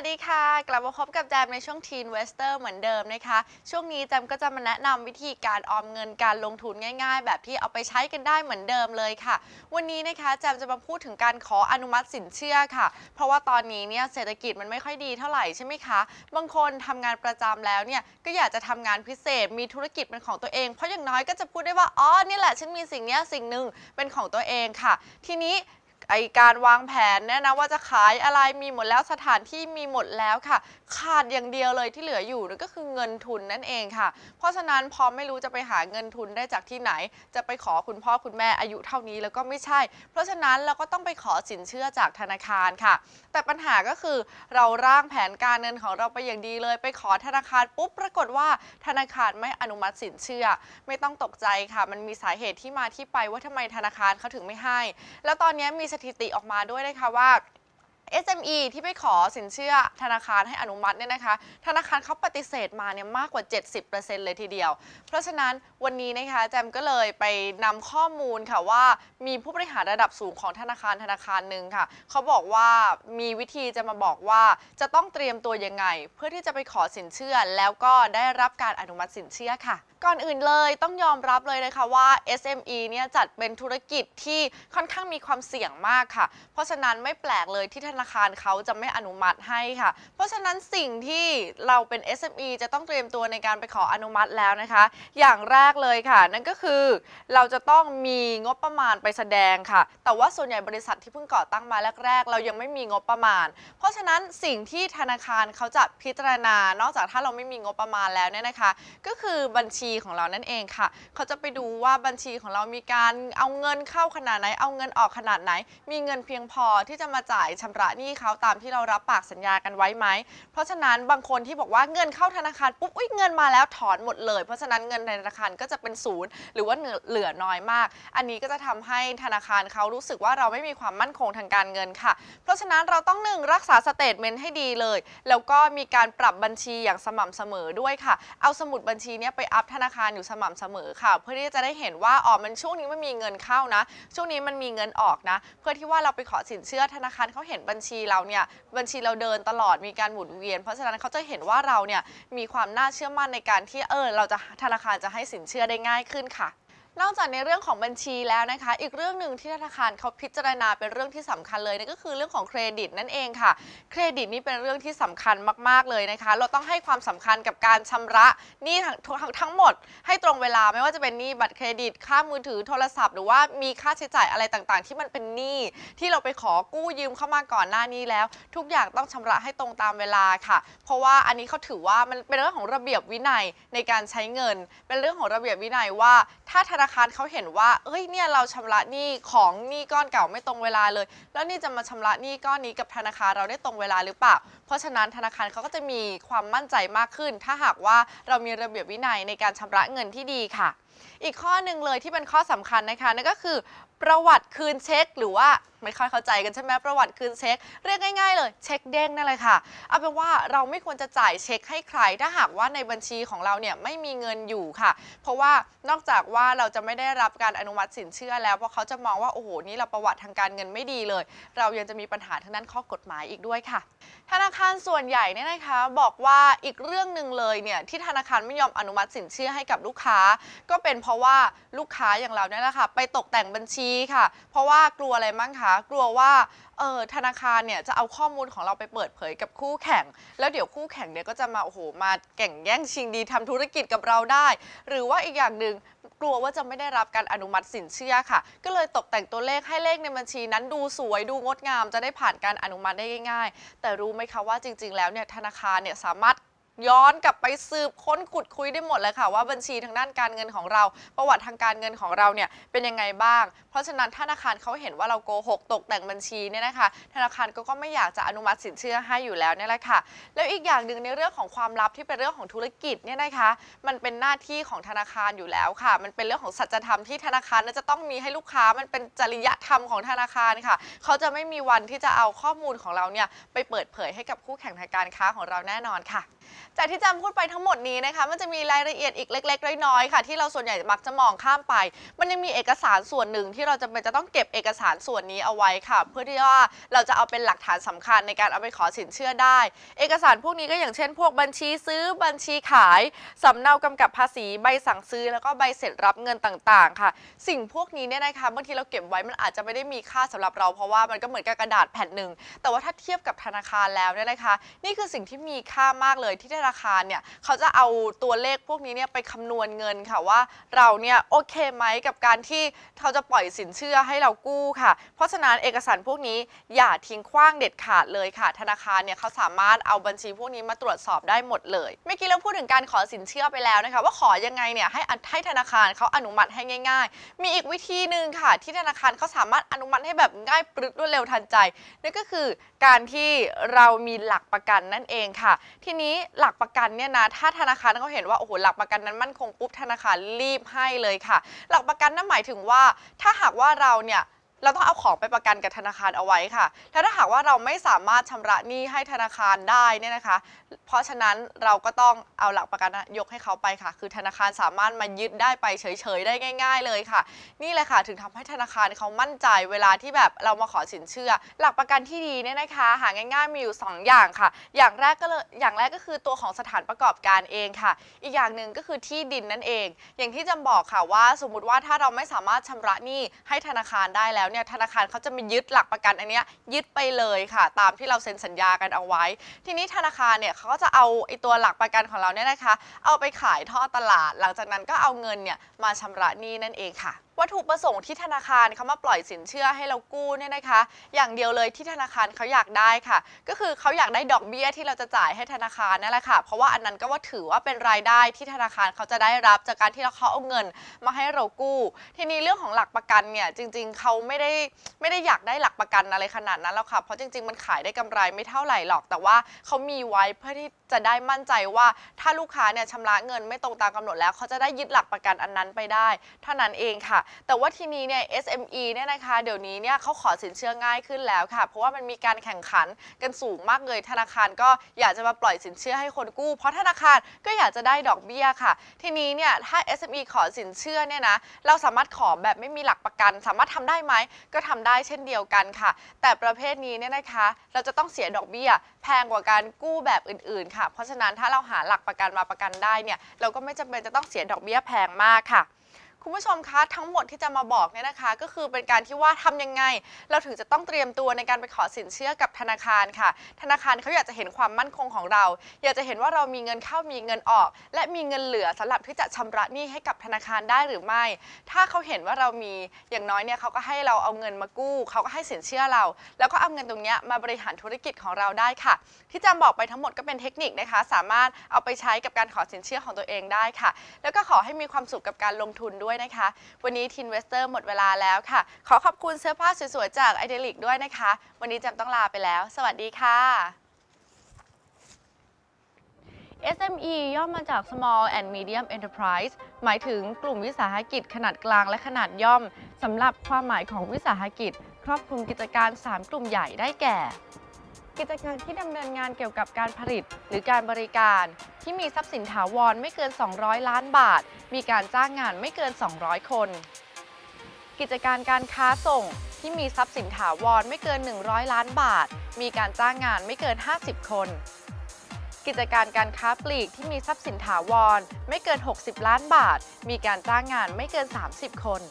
วัสดีค่ะ กลับมาพบกับแจมในช่วงทีนเวสเตอร์เหมือนเดิมนะคะ ช่วงนี้แจมก็จะมาแนะนำวิธีการออมเงินการลงทุนง่าย ๆ แบบที่เอาไปใช้กันได้เหมือนเดิมเลยค่ะ วันนี้นะคะแจมจะมาพูดถึงการขออนุมัติสินเชื่อค่ะ เพราะว่าตอนนี้เนี่ยเศรษฐกิจมันไม่ค่อยดีเท่าไหร่ใช่ไหมคะ บางคนทำงานประจำแล้วเนี่ยก็อยากจะทำงานพิเศษมีธุรกิจเป็นของตัวเอง เพราะอย่างน้อยก็จะพูดได้ว่าอ๋อนี่แหละฉันมีสิ่งนี้สิ่งหนึ่งเป็นของตัวเองค่ะ ทีนี้ ไอการวางแผนเนี่ยนะว่าจะขายอะไรมีหมดแล้วสถานที่มีหมดแล้วค่ะ ขาดอย่างเดียวเลยที่เหลืออยู่นั่นก็คือเงินทุนนั่นเองค่ะ เพราะฉะนั้นพอไม่รู้จะไปหาเงินทุนได้จากที่ไหน จะไปขอคุณพ่อคุณแม่อายุเท่านี้แล้วก็ไม่ใช่ เพราะฉะนั้นเราก็ต้องไปขอสินเชื่อจากธนาคารค่ะ แต่ปัญหาก็คือเราร่างแผนการเงินของเราไปอย่างดีเลย ไปขอธนาคารปุ๊บปรากฏว่าธนาคารไม่อนุมัติสินเชื่อ ไม่ต้องตกใจค่ะ มันมีสาเหตุที่มาที่ไปว่าทำไมธนาคารเขาถึงไม่ให้ แล้วตอนนี้มีสถิติออกมาด้วยนะคะว่า SME ที่ไปขอสินเชื่อธนาคารให้อนุมัติเนี่ยนะคะ ธนาคารเขาปฏิเสธมาเนี่ยมากกว่า 70%เลยทีเดียว เพราะฉะนั้นวันนี้นะคะแจมก็เลยไปนำข้อมูลค่ะว่ามีผู้บริหารระดับสูงของธนาคารธนาคารหนึ่งค่ะเขาบอกว่ามีวิธีจะมาบอกว่าจะต้องเตรียมตัวยังไง เพื่อที่จะไปขอสินเชื่อ แล้วก็ได้รับการอนุมัติสินเชื่อค่ะ ก่อนอื่นเลยต้องยอมรับเลยนะคะว่า SME เนี่ยจัดเป็นธุรกิจที่ค่อนข้างมีความเสี่ยงมากค่ะ เพราะฉะนั้นไม่แปลกเลยที่ธนาคารเขาจะไม่อนุมัติให้ค่ะ เพราะฉะนั้นสิ่งที่เราเป็น SME จะต้องเตรียมตัวในการไปขออนุมัติแล้วนะคะ อย่างแรกเลยค่ะ นั่นก็คือเราจะต้องมีงบประมาณไปแสดงค่ะ แต่ว่าส่วนใหญ่บริษัทที่เพิ่งก่อตั้งมาแรก ๆ เรายังไม่มีงบประมาณ เพราะฉะนั้นสิ่งที่ธนาคารเขาจะพิจารณา นอกจากถ้าเราไม่มีงบประมาณแล้วเนี่ยนะคะ ก็คือบัญชีของเรานั่นเองค่ะ เขาจะไปดูว่าบัญชีของเรามีการเอาเงินเข้าขนาดไหน เอาเงินออกขนาดไหน มีเงินเพียงพอที่จะมาจ่ายชำระหนี้เขาตามที่เรารับปากสัญญากันไว้ไหม เพราะฉะนั้นบางคนที่บอกว่าเงินเข้าธนาคารปุ๊บอุ้ยเงินมาแล้วถอนหมดเลย เพราะฉะนั้นเงินในธนาคารก็จะเป็นศูนย์หรือว่าเหลือน้อยมาก อันนี้ก็จะทำให้ธนาคารเขารู้สึกว่าเราไม่มีความมั่นคงทางการเงินค่ะ เพราะฉะนั้นเราต้องหนึ่งรักษาสเตทเมนต์ให้ดีเลย แล้วก็มีการปรับบัญชีอย่างสม่ำเสมอด้วยค่ะ เอาสมุดบัญชีเนี้ยไปอัพธนาคารอยู่สม่ำเสมอค่ะ เพื่อที่จะได้เห็นว่าอ๋อมันช่วงนี้ไม่มีเงินเข้านะ ช่วงนี้มันมีเงินออกนะ เพื่อที่ว่าเราไปขอสินเชื่อธนาคารเขาเห็นบัญญชีเราเนี่ยบัญชีเราเดินตลอดมีการหมุนเวียน เพราะฉะนั้นเขาจะเห็นว่าเราเนี่ยมีความน่าเชื่อมั่นในการที่เออเราจะธนาคารจะให้สินเชื่อได้ง่ายขึ้นค่ะ นอกจากในเรื่องของบัญชีแล้วนะคะ อีกเรื่องหนึ่งที่ธนาคารเขาพิจารณาเป็นเรื่องที่สำคัญเลยนั่นก็คือเรื่องของเครดิตนั่นเองค่ะ เครดิตนี่เป็นเรื่องที่สำคัญมาก ๆเลยนะคะ เราต้องให้ความสำคัญกับการชำระหนี้ทั้งทั้งหมด ให้ตรงเวลาไม่ว่าจะเป็นหนี้บัตรเครดิต ค่ามือถือโทรศัพท์ หรือว่ามีค่าใช้จ่ายอะไรต่างๆ ที่มันเป็นหนี้ที่เราไปขอกู้ยืมเข้ามาก่อนหน้านี้แล้ว ทุกอย่างต้องชำระให้ตรงตามเวลาค่ะ เพราะว่าอันนี้เขาถือว่ามันเป็นเรื่องของระเบียบวินัยในการใช้เงิน เป็นเรื่องของระเบียบวินัยว่าถ้าธนาคารเขาเห็นว่า เอ้ยเนี่ยเราชำระหนี้ของหนี้ก้อนเก่าไม่ตรงเวลาเลย แล้วนี่จะมาชำระหนี้ก้อนนี้กับธนาคารเราได้ตรงเวลาหรือเปล่า เพราะฉะนั้นธนาคารเขาก็จะมีความมั่นใจมากขึ้น ถ้าหากว่าเรามีระเบียบวินัยในการชำระเงินที่ดีค่ะ อีกข้อหนึ่งเลยที่เป็นข้อสำคัญนะคะนั่นก็คือประวัติคืนเช็ค หรือว่าไม่ค่อยเข้าใจกันใช่ไหมประวัติคืนเช็ค เรียกง่าย ๆ เลยเช็คเด้งนั่นเลยค่ะเอาเป็นว่าเราไม่ควรจะจ่ายเช็คให้ใคร ถ้าหากว่าในบัญชีของเราเนี่ยไม่มีเงินอยู่ค่ะ เพราะว่านอกจากว่าเราจะไม่ได้รับการอนุมัติสินเชื่อแล้วเพราะเขาจะมองว่าโอ้โหนี่เราประวัติทางการเงินไม่ดีเลย เรายังจะมีปัญหาทางด้านข้อกฎหมายอีกด้วยค่ะ ธนาคารส่วนใหญ่เนี่ยนะคะบอกว่าอีกเรื่องหนึ่งเลยเนี่ยที่ธนาคารไม่ยอมอนุมัติสินเชื่อให้กับลูกค้าก็เป็นเพราะว่าลูกค้าอย่างเราเนี่ยแหละค่ะ ไปตกแต่งบัญชีค่ะ เพราะว่ากลัวอะไรมั่งคะ กลัวว่าเออธนาคารเนี่ยจะเอาข้อมูลของเราไปเปิดเผยกับคู่แข่ง แล้วเดี๋ยวคู่แข่งเนี่ยก็จะมาโอ้โหมาแข่งแย่งชิงดีทำธุรกิจกับเราได้ หรือว่าอีกอย่างหนึ่งกลัวว่าจะไม่ได้รับการอนุมัติสินเชื่อค่ะ ก็เลยตกแต่งตัวเลขให้เลขในบัญชีนั้นดูสวยดูงดงามจะได้ผ่านการอนุมัติได้ง่าย ๆ แต่รู้ไหมคะว่าจริง ๆ แล้วเนี่ยธนาคารเนี่ยสามารถ ย้อนกลับไปสืบค้นขุดคุยได้หมดเลยค่ะ ว่าบัญชีทางด้านการเงินของเรา ประวัติทางการเงินของเราเนี่ยเป็นยังไงบ้าง เพราะฉะนั้นธนาคารเขาเห็นว่าเราโกหกตกแต่งบัญชีเนี่ยนะคะ ธนาคารก็ก็ไม่อยากจะอนุมัติสินเชื่อให้อยู่แล้วเนี่ยแหละค่ะ แล้วอีกอย่างหนึ่งในเรื่องของความลับที่เป็นเรื่องของธุรกิจเนี่ยนะคะ มันเป็นหน้าที่ของธนาคารอยู่แล้วค่ะ มันเป็นเรื่องของสัจธรรมที่ธนาคารจะต้องมีให้ลูกค้ามันเป็นจริยธรรมของธนาคารค่ะ เขาจะไม่มีวันที่จะเอาข้อมูลของเราเนี่ยไปเปิดเผยให้กับคู่แข่งทางการค้าของเราแน่นอนค่ะ จากที่จำพูดไปทั้งหมดนี้นะคะ มันจะมีรายละเอียดอีกเล็ก ๆ น้อยๆค่ะ ที่เราส่วนใหญ่มักจะมองข้ามไป มันยังมีเอกสารส่วนหนึ่งที่เราจะเป็นจะต้องเก็บเอกสารส่วนนี้เอาไว้ค่ะ เพื่อที่ว่าเราจะเอาเป็นหลักฐานสำคัญในการเอาไปขอสินเชื่อได้ เอกสารพวกนี้ก็อย่างเช่น พวกบัญชีซื้อบัญชีขายสำเนากำกับภาษีใบสั่งซื้อ แล้วก็ใบเสร็จรับเงินต่างๆ ค่ะ สิ่งพวกนี้เนี่ยนะคะบางทีเราเก็บไว้มันอาจจะไม่ได้มีค่าสำหรับเราเพราะว่ามันก็เหมือนกับกระดาษแผ่นหนึ่งแต่ว่าถ้าเทียบกับธนาคารแล้วเนี่ยนะคะ นี่คือสิ่งที่มีค่ามากเลยที่ธนาคารเนี่ยเขาจะเอาตัวเลขพวกนี้เนี่ยไปคำนวณเงินค่ะว่าเราเนี่ยโอเคไหมกับการที่เขาจะปล่อยสินเชื่อให้เรากู้ค่ะ เพราะฉะนั้นเอกสารพวกนี้อย่าทิ้งขว้างเด็ดขาดเลยค่ะ ธนาคารเนี่ยเขาสามารถเอาบัญชีพวกนี้มาตรวจสอบได้หมดเลยเมื่อกี้เราพูดถึงการขอสินเชื่อไปแล้วนะคะ ว่าขอยังไงเนี่ยให้ให้ธนาคารเขาอนุมัติให้ง่าย ๆ มีอีกวิธีหนึ่งค่ะ ที่ธนาคารเขาสามารถอนุมัติให้แบบง่ายปรึดรวดเร็วทันใจนั่นก็คือการที่เรามีหลักประกันนั่นเองค่ะ ทีนี้หลักประกันเนี่ยนะถ้าธนาคารเขาเห็นว่าโอ้โหหลักประกันนั้นมั่นคงปุ๊บธนาคารรีบให้เลยค่ะ หลักประกันนั่นหมายถึงว่าถ้าหากว่าเราเนี่ย เราต้องเอาของไปประกันกับธนาคารเอาไว้ค่ะแล้วถ้าหากว่าเราไม่สามารถชำระหนี้ให้ธนาคารได้เนี่ยนะคะ เพราะฉะนั้นเราก็ต้องเอาหลักประกันยกให้เขาไปค่ะ คือธนาคารสามารถมายึดได้ไปเฉยๆได้ง่าย ๆ เลยค่ะ นี่แหละค่ะถึงทำให้ธนาคารเขามั่นใจเวลาที่แบบเรามาขอสินเชื่อ หลักประกันที่ดีเนี่ยนะคะ หาง่าย ๆ มีอยู่ 2 อย่างค่ะ อย่างแรกก็เลยอย่างแรกก็คือตัวของสถานประกอบการเองค่ะ อีกอย่างหนึ่งก็คือที่ดินนั่นเอง อย่างที่จำบอกค่ะว่า สมมติว่าถ้าเราไม่สามารถชำระหนี้ให้ธนาคารได้แล้วเนี่ยธนาคารเขาจะมายึดหลักประกันอันเนี้ยยึดไปเลยค่ะ ตามที่เราเซ็นสัญญากันเอาไว้ ทีนี้ธนาคารเนี่ยเขาก็จะเอาไอ้ตัวหลักประกันของเราเนี่ยนะคะ เอาไปขายท่อตลาด หลังจากนั้นก็เอาเงินเนี่ยมาชำระหนี้นั่นเองค่ะ วัตถุประสงค์ที่ธนาคารเขามาปล่อยสินเชื่อให้เรากู้เนี่ยนะคะ อย่างเดียวเลยที่ธนาคารเขาอยากได้ค่ะ ก็คือเขาอยากได้ดอกเบี้ยที่เราจะจ่ายให้ธนาคารนั่นแหละค่ะ เพราะว่าอันนั้นก็ว่าถือว่าเป็นรายได้ที่ธนาคารเขาจะได้รับจากการที่เราเขาเอาเงินมาให้เรากู้ ทีนี้เรื่องของหลักประกันเนี่ยจริง ๆเขาไม่ได้ไม่ได้อยากได้หลักประกันอะไรขนาดนั้นแล้วค่ะ เพราะจริง ๆ มันขายได้กำไรไม่เท่าไหร่หรอก แต่ว่าเขามีไว้เพื่อที่ จะได้มั่นใจว่าถ้าลูกค้าเนี่ยชำระเงินไม่ตรงตามกำหนดแล้ว เขาจะได้ยึดหลักประกันอันนั้นไปได้เท่านั้นเองค่ะ แต่ว่าทีนี้เนี่ย SME เนี่ยนะคะเดี๋ยวนี้เนี่ยเขาขอสินเชื่อง่ายขึ้นแล้วค่ะ เพราะว่ามันมีการแข่งขันกันสูงมากเลยธนาคารก็อยากจะมาปล่อยสินเชื่อให้คนกู้ เพราะธนาคารก็อยากจะได้ดอกเบี้ยค่ะ ทีนี้เนี่ยถ้า SME ขอสินเชื่อเนี่ยนะเราสามารถขอแบบไม่มีหลักประกัน สามารถทำได้ไหมก็ทำได้เช่นเดียวกันค่ะ แต่ประเภทนี้เนี่ยนะคะ เราจะต้องเสียดอกเบี้ย แพงกว่าการกู้แบบอื่นๆค่ะเพราะฉะนั้นถ้าเราหาหลักประกันมาประกันได้เนี่ยเราก็ไม่จำเป็นจะต้องเสียดอกเบี้ยแพงมากค่ะ คุณผู้ชมคะทั้งหมดที่จะมาบอกเนี่ยนะคะ ก็คือเป็นการที่ว่าทำยังไง เราถึงจะต้องเตรียมตัวในการไปขอสินเชื่อกับธนาคารค่ะ ธนาคารเขาอยากจะเห็นความมั่นคงของเรา อยากจะเห็นว่าเรามีเงินเข้ามีเงินออก และมีเงินเหลือสำหรับที่จะชำระหนี้ให้กับธนาคารได้หรือไม่ ถ้าเขาเห็นว่าเรามีอย่างน้อยเนี่ยเขาก็ให้เราเอาเงินมากู้เขาก็ให้สินเชื่อเรา แล้วก็เอาเงินตรงนี้มาบริหารธุรกิจของเราได้ค่ะ ที่จำบอกไปทั้งหมดก็เป็นเทคนิคนะคะ สามารถเอาไปใช้กับการขอสินเชื่อของตัวเองได้ค่ะ แล้วก็ขอให้มีความสุขกับการลงทุนด้วยนะคะ วันนี้ทีนเวสเตอร์หมดเวลาแล้วค่ะ ขอขอบคุณเสื้อผ้าสวยๆจากไอเดลิกด้วยนะคะ วันนี้จำต้องลาไปแล้ว สวัสดีค่ะ SME ย่อมาจาก Small and Medium Enterprise หมายถึงกลุ่มวิสาหกิจขนาดกลางและขนาดย่อมสำหรับความหมายของวิสาหกิจ ครอบคลุมกิจการ 3 กลุ่มใหญ่ได้แก่ กิจการที่ดำเนินงานเกี่ยวกับการผลิต หรือการบริการ ที่มีทรัพย์สินถาวรไม่เกิน 200 ล้านบาท มีการจ้างงานไม่เกิน 200 คน กิจการการค้าส่งที่มีทรัพย์สินถาวรไม่เกิน 100 ล้านบาท มีการจ้างงานไม่เกิน 50 คน กิจการการค้าปลีกที่มีทรัพย์สินถาวรไม่เกิน 60 ล้านบาท มีการจ้างงานไม่เกิน 30 คน